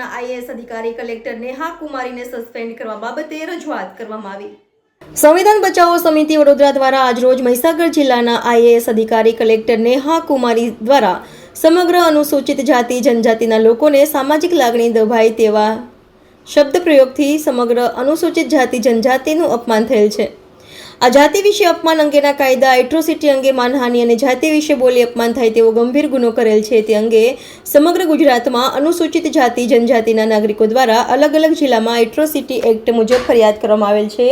IAS અધિકારી collector Neha કુમારીને suspend કરવા બાબતે રજૂઆત કરવામાં આવી. સંવિધાન બચાવો સમિતિ વડોદરા દ્વારા આજરોજ મહીસાગર જિલ્લાના આઈએએસ અધિકારી કલેક્ટર નેહા કુમારી દ્વારા સમગ્ર અનુસૂચિત જાતિ, જનજાતિના લોકોને સામાજિક લાગણી દભાય તેવા શબ્દ પ્રયોગથી સમગ્ર અનુસૂચિત જાતિ, જનજાતિનું અપમાન થયેલ છે. આ જાતિ વિશે અપમાન અંગેના કાયદા એટ્રોસિટી અંગે માનહાનિ અને જાતિ વિશે બોલી અપમાન થાય તેવો ગંભીર ગુનો કરેલ છે. તે અંગે સમગ્ર ગુજરાતમાં અનુસૂચિત જાતિ, જનજાતિના નાગરિકો દ્વારા અલગ અલગ જિલ્લામાં એટ્રોસિટી એક્ટ મુજબ ફરિયાદ કરવામાં આવેલ છે.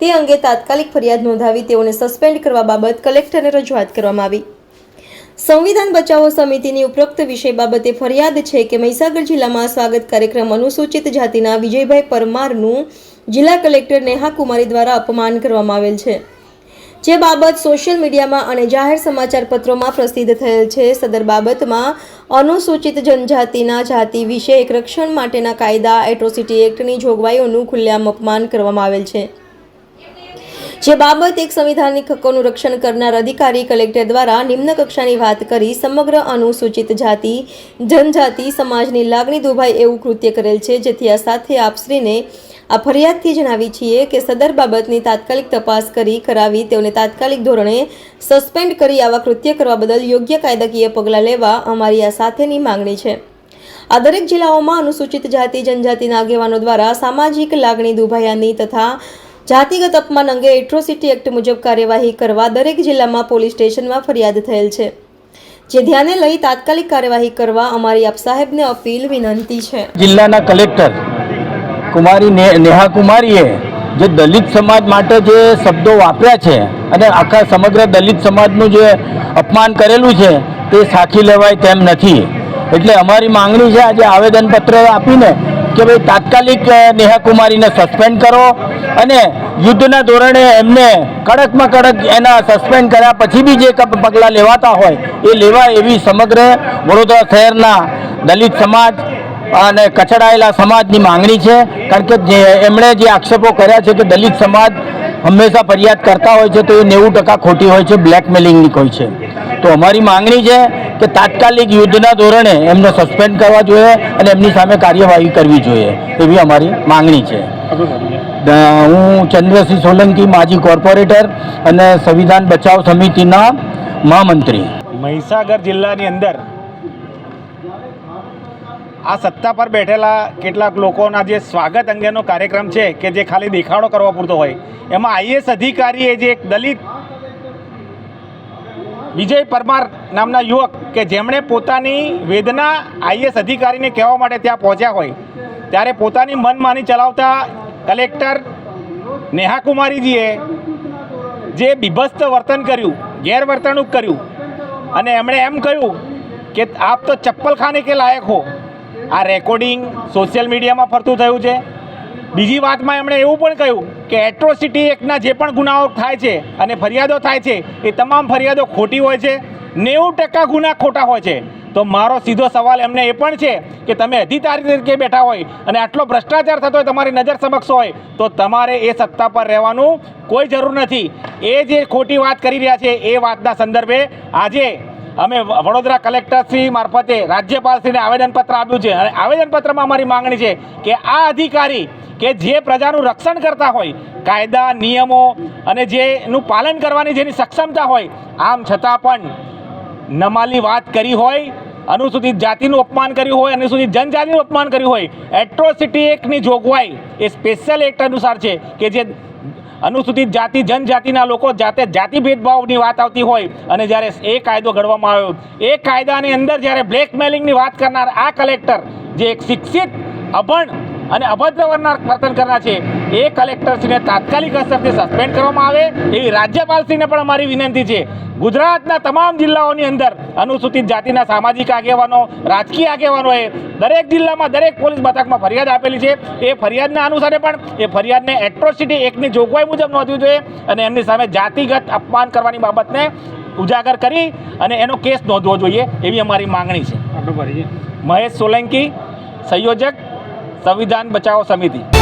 તે અંગે તાત્કાલિક ફરિયાદ નોંધાવી તેઓને સસ્પેન્ડ કરવા બાબત કલેક્ટરને રજૂઆત કરવામાં આવી. સંવિધાન બચાવો સમિતિની ઉપરોક્ત વિષય બાબતે ફરિયાદ છે કે મહીસાગર જિલ્લામાં સ્વાગત કાર્યક્રમ અનુસૂચિત જાતિના વિજયભાઈ પરમારનું જિલ્લા કલેક્ટર નેહા કુમારી દ્વારા અપમાન કરવામાં આવેલ છે. જે બાબત સોશિયલ મીડિયામાં અને જાહેર સમાચાર પત્રોમાં પ્રસિદ્ધ થયેલ છે, સદર બાબતમાં અનુસૂચિત જનજાતિના જાતિ વિશે એક રક્ષણ માટેના કાયદા, એટ્રોસિટી એક્ટની જોગવાઈઓનું ખુલ્લેઆમ અપમાન કરવામાં આવેલ છે. જે બાબત એક સંવિધાનિક હકોનું રક્ષણ કરનાર અધિકારી કલેક્ટર દ્વારા નિમ્ન કક્ષાની વાત કરી સમગ્ર અનુસૂચિત જાતિ, જનજાતિ સમાજની લાગણી દુભાય એવું કૃત્ય કરેલ છે, જેથી આ સાથે આપશ્રીને આ ફરિયાદથી જણાવી છીએ કે સદર બાબતની તાત્કાલિક તપાસ કરી કરાવી તેઓને તાત્કાલિક ધોરણે સસ્પેન્ડ કરી આવા કૃત્ય કરવા બદલ યોગ્ય કાયદાકીય પગલાં લેવા અમારી આ સાથેની માંગણી છે. આ દરેક જિલ્લાઓમાં અનુસૂચિત જાતિ, જનજાતિના આગેવાનો દ્વારા સામાજિક લાગણી દુભાયાની તથા જાતિગત અપમાન અંગે એટ્રોસિટી એક્ટ મુજબ કાર્યવાહી કરવા દરેક જિલ્લામાં પોલીસ સ્ટેશનમાં ફરિયાદ થયેલ છે. જે ધ્યાને લઈ તાત્કાલિક કાર્યવાહી કરવા અમારી આપ સાહેબને અપીલ વિનંતી છે. જિલ્લાના કલેક્ટર કુમારી નેહા કુમારીએ જે દલિત સમાજ માટે જે શબ્દો વાપર્યા છે અને આખા સમગ્ર દલિત સમાજનું જે અપમાન કરેલું છે, તે સાખી લેવાય તેમ નથી. એટલે અમારી માંગણી છે આજે આવેદનપત્ર આપીને કે ભાઈ તાત્કાલિક નેહા કુમારીને સસ્પેન્ડ કરો અને યુદ્ધના ધોરણે એમને કડકમાં કડક એના સસ્પેન્ડ કર્યા પછી બી જે પગલાં લેવાતા હોય, એ લેવા એવી સમગ્ર વડોદરા શહેરના દલિત સમાજ અને કચડાયેલા સમાજની માંગણી છે. કારણ કે એમણે જે આક્ષેપો કર્યા છે કે દલિત સમાજ હંમેશા ફરિયાદ કરતા હોય છે, તો એ નેવું ટકા ખોટી હોય છે બ્લેકમેલિંગની હોય છે. તો અમારી માંગણી છે કે તાત્કાલિક યુદ્ધના ધોરણે એમને સસ્પેન્ડ કરવા જોઈએ અને એમની સામે કાર્યવાહી કરવી જોઈએ. એવી અમારી માંગણી છે. હું ચંદ્રસિંહ સોલંકી, માજી કોર્પોરેટર અને સંવિધાન બચાવ સમિતિના મહામંત્રી. મહીસાગર જિલ્લાની અંદર આ સત્તા પર બેઠેલા કેટલાક લોકોના જે સ્વાગત અંગેનો કાર્યક્રમ છે કે જે ખાલી દેખાડો કરવા પૂરતો હોય, એમાં આઈએસ અધિકારીએ જે એક દલિત વિજય પરમાર નામના યુવક કે જેમણે પોતાની વેદના આઈએસ અધિકારીને કહેવા માટે ત્યાં પહોંચ્યા હોય, ત્યારે પોતાની મનમાની ચલાવતા કલેક્ટર નેહા કુમારીજીએ જે બીભસ્ત વર્તન કર્યું, ગેરવર્તણૂક કર્યું, અને એમણે એમ કહ્યું કે આપ તો ચપ્પલ ખાને કે લાયક હો આ રેકોર્ડિંગ સોશિયલ મીડિયામાં ફરતું થયું છે. બીજી વાતમાં એમણે એવું પણ કહ્યું કે એટ્રોસિટી એક્ટના જે પણ ગુનાઓ થાય છે અને ફરિયાદો થાય છે, એ તમામ ફરિયાદો ખોટી હોય છે, નેવું ટકા ગુના ખોટા હોય છે. તો મારો સીધો સવાલ એમને એ પણ છે કે તમે અધિકારી તરીકે બેઠા હોય અને આટલો ભ્રષ્ટાચાર થતો હોય, તમારી નજર સમક્ષ હોય, તો તમારે એ સત્તા પર રહેવાનું કોઈ જરૂર નથી. એ જે ખોટી વાત કરી રહ્યા છે, એ વાતના સંદર્ભે આજે અમે વડોદરા કલેક્ટરશ્રી મારફતે રાજ્યપાલશ્રીને આવેદનપત્ર આપ્યું છે અને આવેદનપત્રમાં અમારી માંગણી છે કે આ અધિકારી કે જે પ્રજાનું રક્ષણ કરતા હોય, કાયદા, નિયમો અને જેનું પાલન કરવાની જેની સક્ષમતા હોય, આમ છતાં પણ નમાલી વાત કરી હોય, અનુસૂચિત જાતિનું અપમાન કર્યું હોય, અનુસૂચિત જનજાતિનું અપમાન કર્યું હોય, એટ્રોસિટી એક્ટની જોગવાઈ એ સ્પેશિયલ એક્ટ અનુસાર છે કે જે અનુસૂચિત જાતિ, જનજાતિના લોકો જાતે જાતિ ભેદભાવની વાત આવતી હોય અને જ્યારે એ કાયદો ઘડવામાં આવ્યો, એ કાયદાની અંદર જ્યારે બ્લેકમેલિંગની વાત કરનાર આ કલેક્ટર જે એક શિક્ષિત, અભણ અને અભદ્ર વર્તન કરનાર છે. એ કલેક્ટરશ્રીને તાત્કાલિક અસરથી સસ્પેન્ડ કરવામાં આવે એવી રાજ્યપાલશ્રીને પણ અમારી વિનંતી છે. ગુજરાતના તમામ જિલ્લાઓની અંદર અનુસૂચિત જાતિના સામાજિક આગેવાનો રાજકીય આગેવાનોએ દરેક જિલ્લામાં દરેક પોલીસ મથકમાં ફરિયાદ આપેલી છે. એ ફરિયાદના અનુસારે પણ એ ફરિયાદને એટ્રોસિટી એકની જોગવાઈ મુજબ નોંધવી જોઈએ અને એમની સામે જાતિગત અપમાન કરવાની બાબતને ઉજાગર કરી અને એનો કેસ નોંધવો જોઈએ એવી અમારી માંગણી છે. મહેશ સોલંકી સંયોજક સંવિધાન બચાવો સમિતિ.